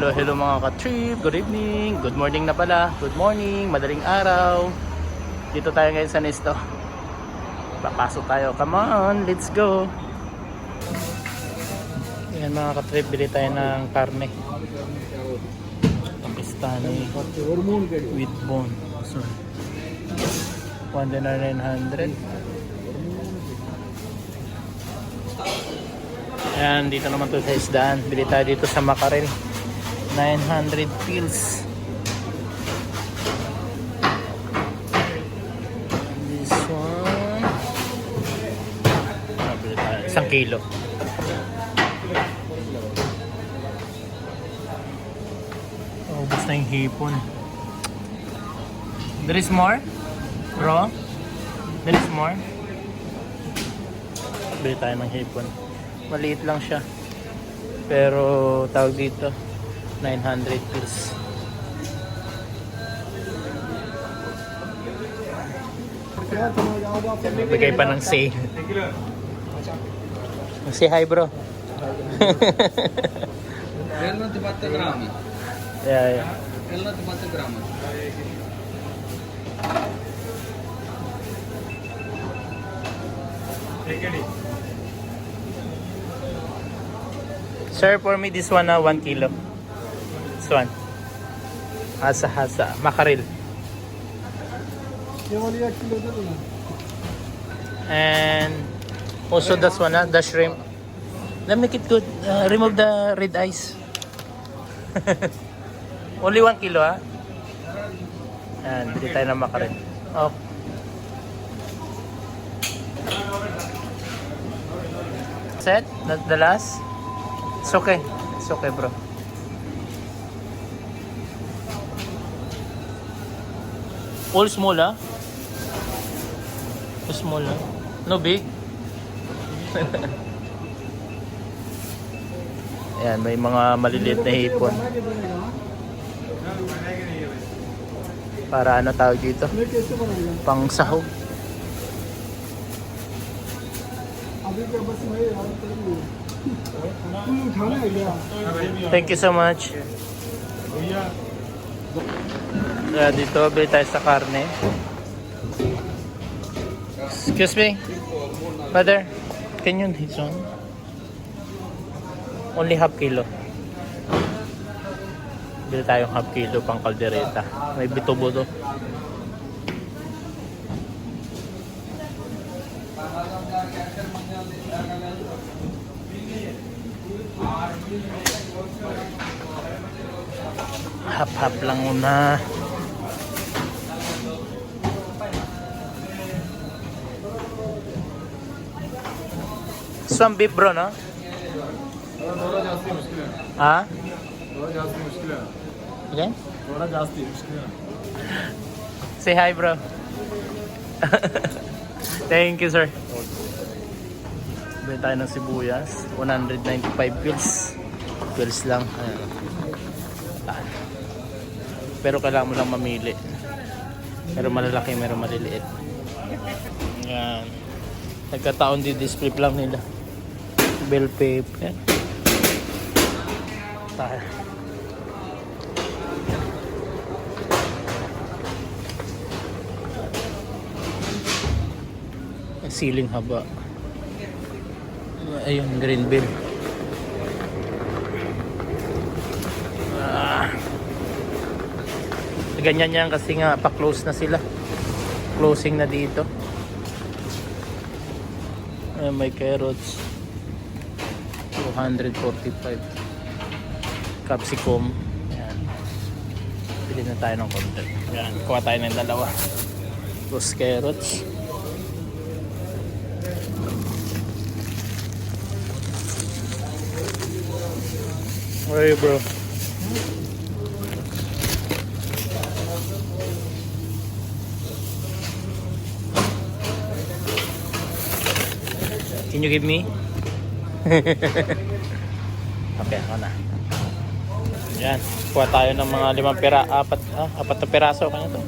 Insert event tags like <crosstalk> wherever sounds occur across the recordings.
Hello, hello mga ka-trip. Good evening. Good morning na pala. Good morning. Madaling araw. Dito tayo ngayon sa Nesto. Papasok tayo. Come on, let's go. Ayan mga ka-trip, bili tayo ng karne. Pakistani with bone. Sorry. 1 dinar 900. Ayan, dito naman to sa isdaan. Bili tayo dito sa Makarel. 900 pills. This one. Isang kilo. Ubus na yung hipon. There is more? Bro? There is more? Bili tayo ng hipon. Maliit lang siya. Pero tawag dito, 900 pills. Bigay pa ng say. Thank Say hi bro. Elna 20 gram. Yeah, yeah. Elna 20 gram. Sir, for me this one na uh, 1 kilo. One. Hasa hasa. Makaril. And also this one na, the shrimp. Let make it good. Uh, remove the red eyes. <laughs> Only 1 kilo ha. Ayan, bili tayo ng makaril. Oh. Set? The, the last? It's okay. It's okay, bro. All small, ah? All small, ah? No big? <laughs> Ayan, may mga maliliit na hipon. Para ano tawag dito? Pang sahog. Thank you so much. Kaya dito, bili tayo sa karne. Excuse me. Brother, can you hit one? Only half kilo. Bili tayong half kilo pang kaldereta. May bitubo to. Hap-hap lang muna. Some beef bro, no? Ha? Okay? Say hi, bro. <laughs> Thank you, sir. Bili tayo ng sibuyas. 195 pills. Pills lang. Ayan. Ayan. Pero kailangan mo lang mamili. Meron malalaki, meron maliliit. Ayan. Nagkataon di display lang nila. Bell paper. Tayo. Siling haba. Ayun, green bean. Ganyan yan kasi nga pa-close na sila. Closing na dito. Ayun, may carrots. 245. Capsicum. Ayan. Pili na tayo ng konti. Ayan, kuha tayo ng dalawa. Tapos carrots. Where bro? Can you give me? <laughs> okay, ako na. Yan. Kuha tayo ng mga limang pira, apat, ah, apat na piraso. Kanya to.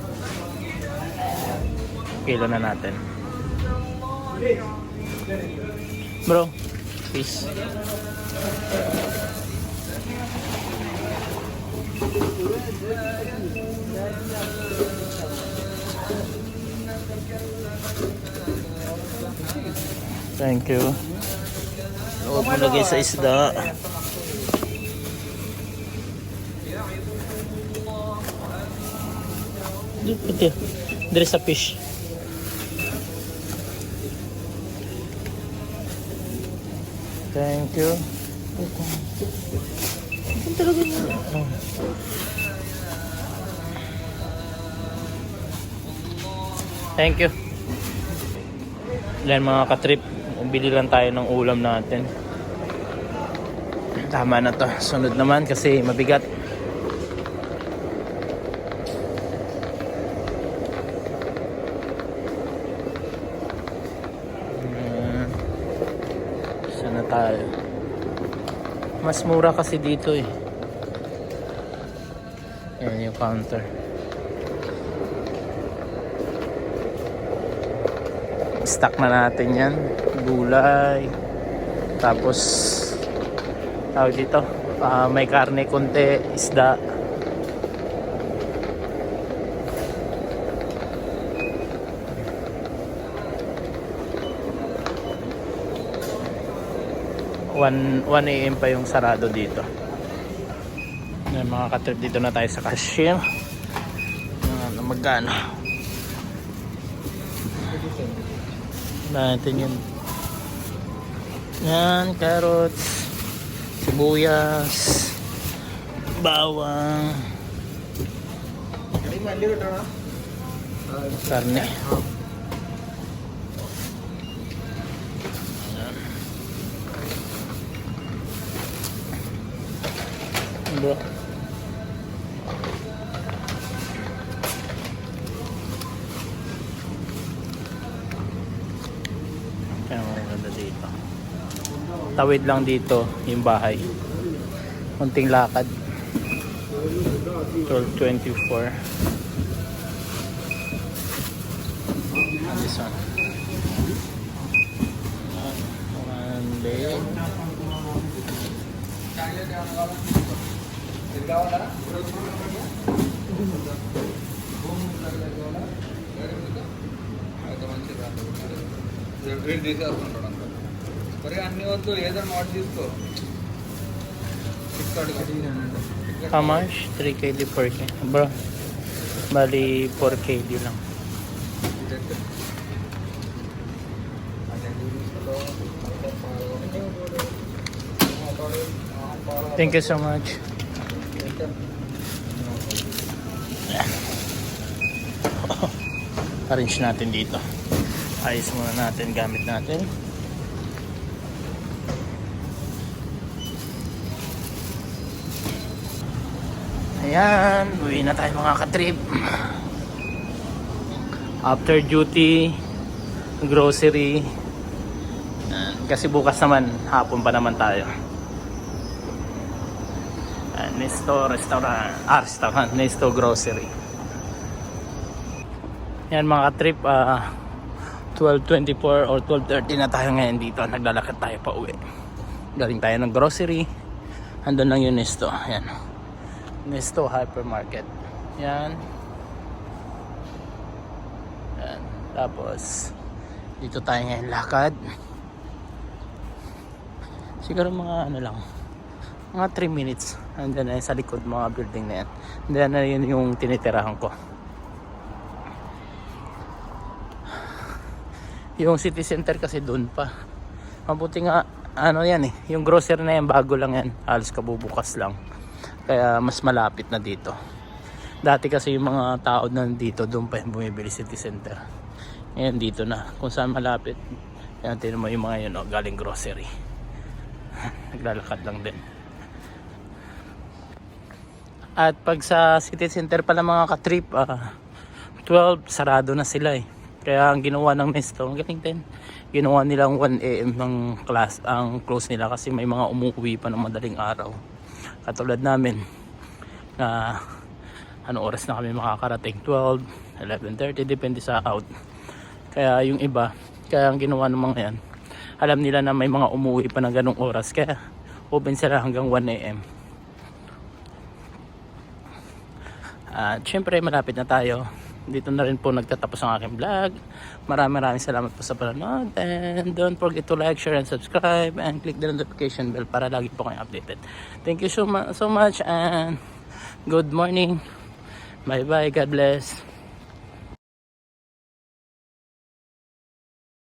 Kilo na natin. Bro, please. Thank you. Huwag mo lagay sa isda. Ito. Dito sa fish. Thank you. Ang talaga. Oh. Thank you. Yan mga katrip, bili lang tayo ng ulam natin. Tama na to. Sunod naman kasi mabigat. Ayan. Saan na tayo? Mas mura kasi dito eh. Yan yung counter. stock na natin yan gulay tapos tawag dito ah, may karne konti isda One, 1 a.m. pa yung sarado dito. Yan, mga katrip dito na tayo sa cashier. Yan, magkano? natin yun. Yan, carrots, sibuyas, bawang, karne. Bro. Kaya maganda dito. Tawid lang dito yung bahay. Kunting lakad. 1224. And this one. One మరి అన్ని వద్దు ఏదైనా వాడు తీసుకో తీసుకోడు How much? 3 KD per K. Bro. Bali 4 KD lang. Thank you so much. Arrange natin dito. Ayos muna natin gamit natin. Ayan, uwi na tayo mga katrip. After duty, grocery. Ayan, kasi bukas naman, hapon pa naman tayo. Ayan, Nesto Restaurant, ah, restaurant, Nesto Grocery. Yan mga katrip, ah, 12.24 or 12.30 na tayo ngayon dito. Naglalakad tayo pa uwi. Galing tayo ng grocery. Andun lang yung Nesto. Ayan. Nesto Hypermarket. Yan. Yan. Tapos, dito tayo ngayon lakad. Siguro mga ano lang. Mga 3 minutes. Andyan na yun sa likod mga building na yan. Andyan na yun yung tinitirahan ko. Yung city center kasi doon pa. Mabuti nga, ano yan eh. Yung grocery na yan, bago lang yan. Halos kabubukas lang. Kaya mas malapit na dito. Dati kasi yung mga tao na dito, doon pa yung bumibili city center. Ngayon dito na. Kung saan malapit. Yan, tinan mo yung mga yun, oh, galing grocery. <laughs> Naglalakad lang din. At pag sa city center pala mga katrip, ah, 12, sarado na sila eh. Kaya ang ginawa ng Nesto, ang galing din. Ginawa nilang 1 AM ng class, ang close nila kasi may mga umuwi pa ng madaling araw. Katulad namin na ano oras na kami makakarating 12, 11.30 depende sa out. Kaya yung iba, kaya ang ginawa ng mga yan, alam nila na may mga umuwi pa ng ganong oras kaya open sila hanggang 1 AM. At syempre malapit na tayo. Dito na rin po nagtatapos ang aking vlog. Maraming maraming salamat po sa panonood. And don't forget to like, share, and subscribe. And click the notification bell para lagi po kayong updated. Thank you so, so much and good morning. Bye bye. God bless.